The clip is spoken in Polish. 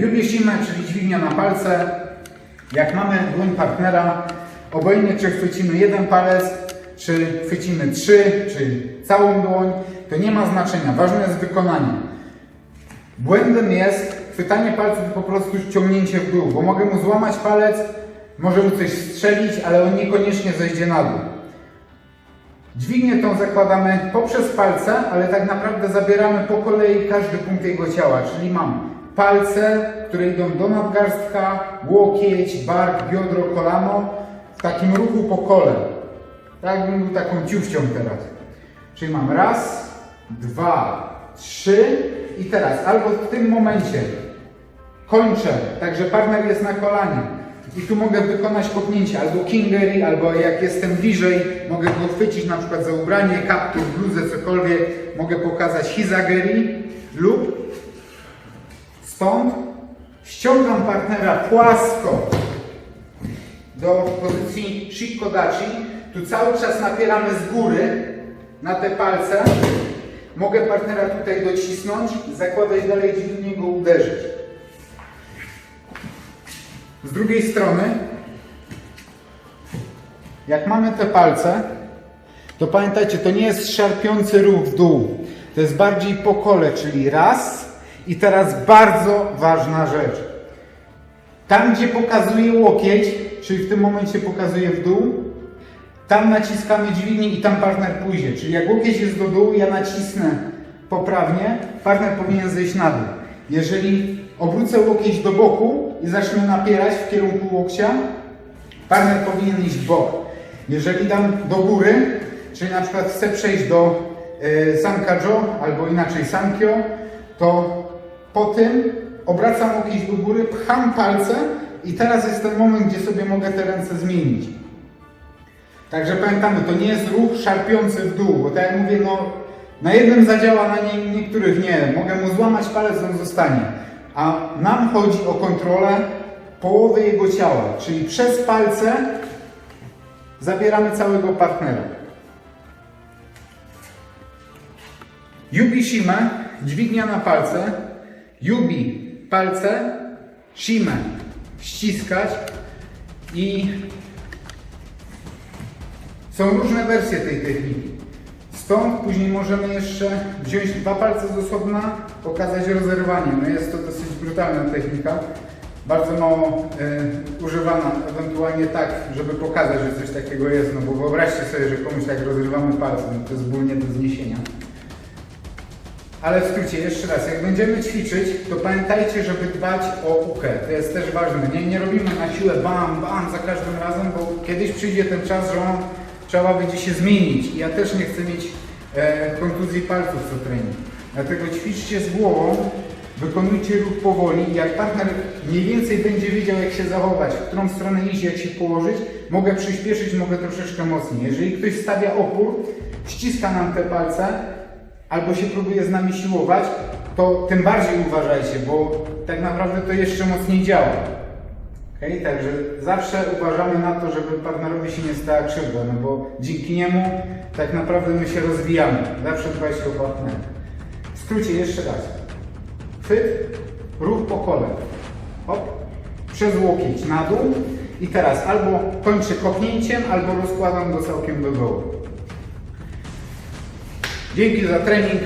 Jubiesimy, czyli dźwignia na palce. Jak mamy dłoń partnera, obojętnie czy chwycimy jeden palec, czy chwycimy trzy, czy całą dłoń, to nie ma znaczenia. Ważne jest wykonanie. Błędem jest chwytanie palców po prostu ciągnięcie w dół, bo mogę mu złamać palec, może mu coś strzelić, ale on niekoniecznie zejdzie na dół. Dźwignię tą zakładamy poprzez palce, ale tak naprawdę zabieramy po kolei każdy punkt jego ciała, czyli mam palce, które idą do nadgarstka, łokieć, bark, biodro, kolano, w takim ruchu po kole. Tak jakbym był taką ciuchcią teraz. Czyli mam raz, dwa, trzy i teraz albo w tym momencie kończę, także partner jest na kolanie i tu mogę wykonać kopnięcie albo kingeri, albo jak jestem bliżej, mogę go chwycić na przykład za ubranie, kaptur, bluzę, cokolwiek, mogę pokazać hizageri lub stąd ściągam partnera płasko do pozycji shikodachi. Tu cały czas napieramy z góry na te palce. Mogę partnera tutaj docisnąć, zakładać dalej dźwignię go uderzyć. Z drugiej strony, jak mamy te palce, to pamiętajcie, to nie jest szarpiący ruch w dół. To jest bardziej po kole, czyli raz i teraz bardzo ważna rzecz. Tam, gdzie pokazuje łokieć, czyli w tym momencie pokazuje w dół, tam naciskamy dźwignię i tam partner pójdzie. Czyli jak łokieć jest do dołu, ja nacisnę poprawnie, partner powinien zejść na dół. Jeżeli obrócę łokieć do boku i zacznę napierać w kierunku łokcia, partner powinien iść w bok. Jeżeli dam do góry, czyli na przykład chcę przejść do y, albo inaczej Sankyo, to po tym obracam łokieć do góry, pcham palce i teraz jest ten moment, gdzie sobie mogę te ręce zmienić. Także pamiętamy, to nie jest ruch szarpiący w dół, bo tak jak mówię, no na jednym zadziała, na nie, niektórych nie. Mogę mu złamać palec, on zostanie. A nam chodzi o kontrolę połowy jego ciała, czyli przez palce zabieramy całego partnera. Yubi Shime, dźwignia na palce. Yubi, palce. Shime, ściskać. I są różne wersje tej techniki. Stąd później możemy jeszcze wziąć dwa palce z osobna, pokazać rozerwanie. No jest to dosyć brutalna technika. Bardzo mało e, używana, ewentualnie tak, żeby pokazać, że coś takiego jest. No bo wyobraźcie sobie, że komuś tak rozrywamy palce, no to jest ból nie do zniesienia. Ale w skrócie, jeszcze raz, jak będziemy ćwiczyć, to pamiętajcie, żeby dbać o ukę. To jest też ważne. Nie, nie robimy na siłę bam, bam za każdym razem, bo kiedyś przyjdzie ten czas, że on, trzeba będzie się zmienić. I ja też nie chcę mieć e, kontuzji palców co trening. Dlatego ćwiczcie z głową, wykonujcie ruch powoli jak partner mniej więcej będzie wiedział, jak się zachować, w którą stronę iść, jak się położyć, mogę przyspieszyć, mogę troszeczkę mocniej. Jeżeli ktoś stawia opór, ściska nam te palce, albo się próbuje z nami siłować, to tym bardziej uważajcie, bo tak naprawdę to jeszcze mocniej działa. Okay? Także zawsze uważamy na to, żeby partnerowi się nie stała krzywda, no bo dzięki niemu tak naprawdę my się rozwijamy. Zawsze dbajcie o partnera. W skrócie jeszcze raz. Chwyt, ruch po kole. Hop, przez łokieć na dół i teraz albo kończę kopnięciem, albo rozkładam go całkiem do dołu. Dzięki za trening.